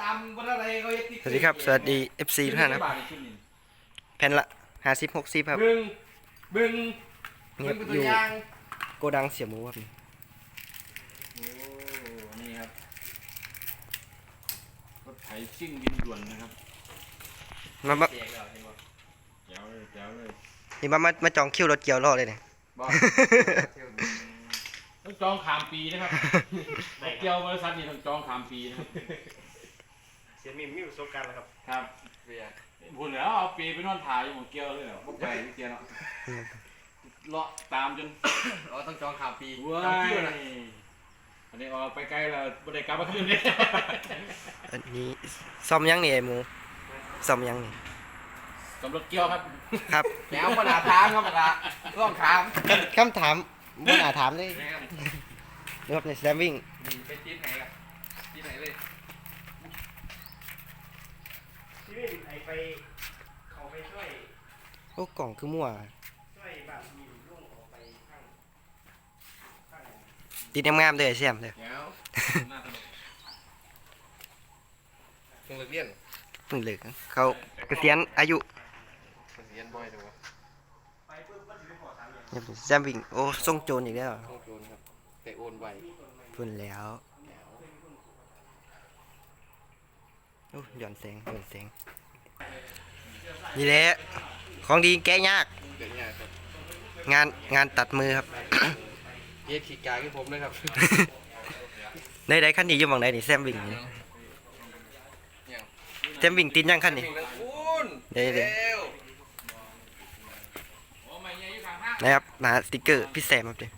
ตามวันอะไรเขาเฮ็ดสวัสดีครับ สวัสดี FC ทุกท่านครับบาทในชิ้นนี้แผ่นละห้าสิบหกสิบครับบึงบึงเงีบึยงบเป็นอตัวยู่อย่างโกดังเสียหมูครับโอ้นี่ครับรถไถชิ่งดินด่วนนะครับมามาแจกแล้วเห็นบ่แจ๋วเลยแจ๋วเลยนี่มามามาจองคิวรถเกี่ยวรอเลยเนี่ยบอกต้องจองขามปีนะครับเกี่ยวบริษัทนี่ต้องจองขามปีนะครับเสียนมีมีประสบการณ์แล้วครับครับเบียร์พูดแล้วเอาปีไปนอนถ่ายอยู่หมดเกี่ยวเลยเหรอพวกไปเกี่ยวเนาะเลาะตามจนเราต้องจองข่าวปีว้าจองคิวยนะอันนี้ออกไปไกลแล้วบ่ได้กลับมาคืนเลยอันนี้ซ่อมยังนี่ไอ้หมูซ่อมยังนี่สำรถเกี่ยวครับครับแนวขนาดถามครับขนาดร่องถามคำถามบ่น่าถามเลยนี่ครับในสแตมวิ่ง ไปที่ไหนครับที่ไหนเลย ที่นี่ไอไปเขาไปช่วยโอ้กล่องคือมั่ว ช่วยแบบมีลุงออกไปข้างข้างติดงามๆเลยไอ้แซมเลยแนวน่าตลกเพิ่งเลิกเรียนเพิ่งเลิกเขาเกษียณอายุเรียนบ่อยดูวะไปปุ๊บก็ถือขอสามอย่างนี่ครับแซมวิ่งโอ้ส่งโจรอีกแล้วต้องโจรครับ แต่โอนไวพุ่นแล้วโอ้ หย่อนแสงหย่อนแสงนี่แหละของดีแก้ยาก เดี๋ยวนี้ครับงานงานตัดมือครับเฮ็ดขีดกายให้ผมเลยครับ ในใดขั้นนี้อยู่หมองไหนนี่แซมวิ่งนี่ยังแซมวิ่งติดยังขั้นนี่คุณเดี๋ยวเดี๋ยวร็วโอ้ไม่ใหญ่อยู่ข้างห้างนะครับมาสติกเกอร์พี่แซมครับเดี๋ยว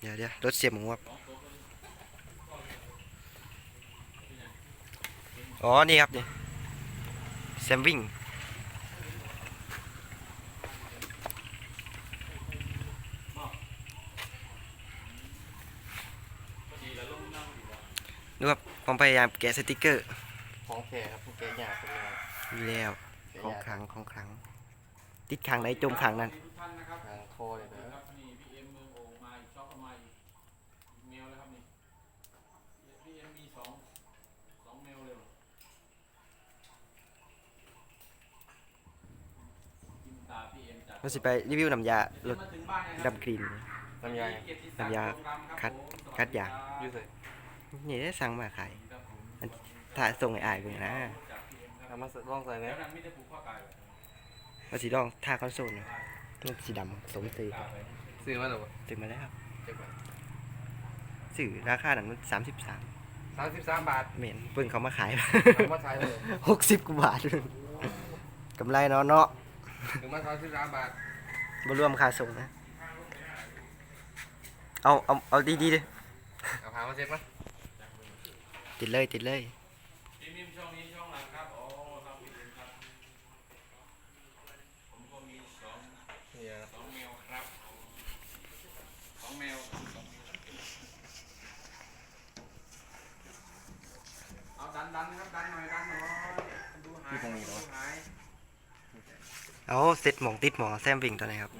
เดี๋ยวเดี๋ยวรถเสียบหมูครับ อ๋อ นี่ครับนี่แซมวิ่งดูครับผมพยายามแกะสติกเกอร์ ของแท้ครับพวกแกหยาบเป็นไงอยู่แล้วแกของหยาบขลังของขลัง ติดขางไหนจมขางนั้นทุกท่านนะครับทางคอเลยนะ ครับนี่พี่เอ็มเมืองโอ่งมาอีกช็อกก็มาอีกอีกเมลแล้วครับนี่พี่เอ็มมีสองสองเมลเลยเหรอกินตาพี่ เอ็มจัดเราสิไปรีวิวน้ำยารถมาถึงบ้านนะครัดำกรีนน้ำยาน้ำยาคัดคัดยายืดเลยนี่ได้สั่งมาขายครับผมถ้าส่งไอ้อายไปนะจากพี่เอ็มครับทำมาลองใส่ไหมแล้วนั้นไม่ได้ผูกข้อกายเลยว่าสีดองท่าคอนโซลนะมันสีดำสมซื้อตาไปซื้อมาหรอวะซื้อมาแล้วครับเจ็บไหมซื้อราคานั้นมันสามสิบสามสามสิบสามบาทเหม็นเพิ่งเขามาขายเอามาใช้เลยหกสิบกว่าบาทกำไรเนาะเนาะ ถึงมาสามสิบสามบาทบ่รวมค่าส่งนะ เอาเอาเอาดีๆเลยเอาพามาเซ็ตมั้ยติดเลยติดเลย ทีมช่องนี้ช่องหลังครับโอ้ครับพี่เอ็มครับผมก็มีสอง เนี่ย สองเมลครับสองเมลสองเมลเอาดันดันครับดันหน่อยดันหน่อยดูหายดูหาย เอาเสร็จหมองติดหมองแซมวิ่งตัวไหนครับ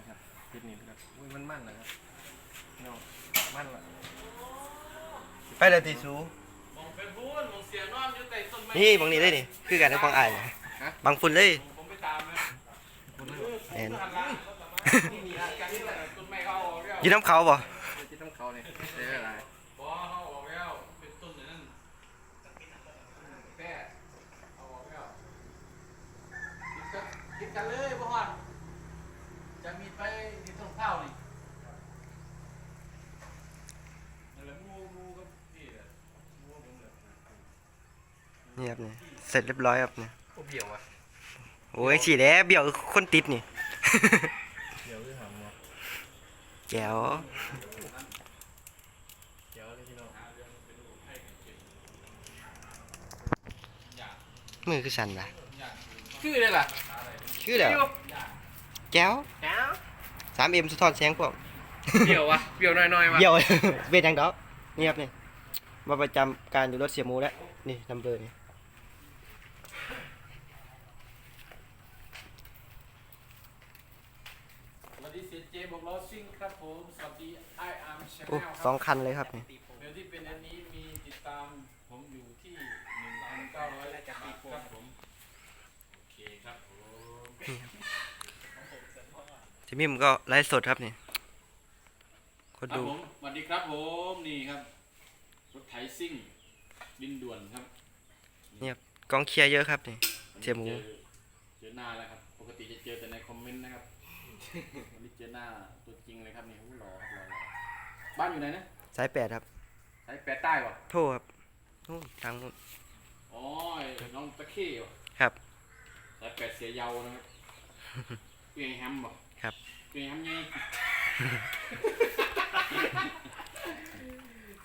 คิดนี่ครับอุ้ยมันมั่นนะครับเนาะมั่นละไปเลยติสูมองเป็นพูนมองเสียงนอนอยู่ใต้ต้นไม้นี่บางนี้เลยนี่คือการได้ฟังอ่านนะบางฝุ่นเลยผมไปตามนะเห็นหันหลังนี่มีอาการที่ไหนต้นไม้เขาออกแล้วอยืนน้ำเขาบ่ที่ต้องเขาเนี่ยได้เวลา บอเขาออกแล้วเป็นต้นอย่างนั้นแค่เอาออกแล้วคิดกันคิดกันเลยพ่อฮอดจะมีไปที่ต้นข้าวนี่นั่นแหละงูงูกับพี่แหละงูผมเลย นี่ครับนี่เสร็จเรียบร้อยครับนี่โอ้เบี่ยวอะโอ้ยฉีดแล้วเบี้ยวคนติดนี่เบี่ยวคือหำเนาะแจ๋วเบี่ยวเลยพี่น้องมือคือสั่นปะคือเลยล่ะคือแล้วแจ๋วแก้วสามเอ็มสะท้อนแสงพวกเบี่ยววะเบี่ยวหน่อยๆวะเบี้ยวเบ็ดยังดอกนี่ครับนี่มาประจำการอยู่รถเสียหมูแล้วนี่นัมเบอร์นี่ โอ้สองคันเลยครับเนี่เดี๋ยวที่เป็นอันนี้มีติดตามผมอยู่ที่หนึ่งพันเก้าร้อยบาทครับผม โอเคครับผม ที่มิมก็ไลฟ์สดครับนี่คนคดูสวัสดีครับผมนี่ครับรถไถซิ่งบินด่วนครับเนี่ยกองเคลียร์เยอะครับนี่ วัเจมู เจอเจหน้าแล้วครับ ปกติจะเจอแต่ในคอมเมนต์นะครับ อหน้าตัวจริงเลยครับนี่หูหล่อครับหล่อหล่อบ้านอยู่ไหนนะสายแปดครับสายแปดใต้ป่ะโทษครับนู่นทางนู้นอ๋อไอ้น้องตะเข้ป่ะครับสายแปดเสียเยาวนะครับ เปียงแฮมป่ะครับ เปียงแฮมไง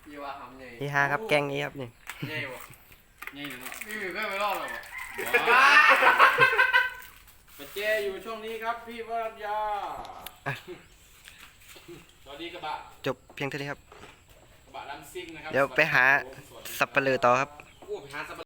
พี่ว่าทำไงนี่ฮาครับแกงนี้ครับนี่ไงวะไงหรือเปล่า พี่ก็ไม่รอดหรอกปะเจอยู่ช่วงนี้ครับพี่วรัญญา สวัสดีกระบะจบเพียงเท่านี้ครับ กระบะลังซิ่งนะครับเดี๋ยวไปหาสวัสดีครับสับปะเลอต่อครับ โอ้ไปหาสับ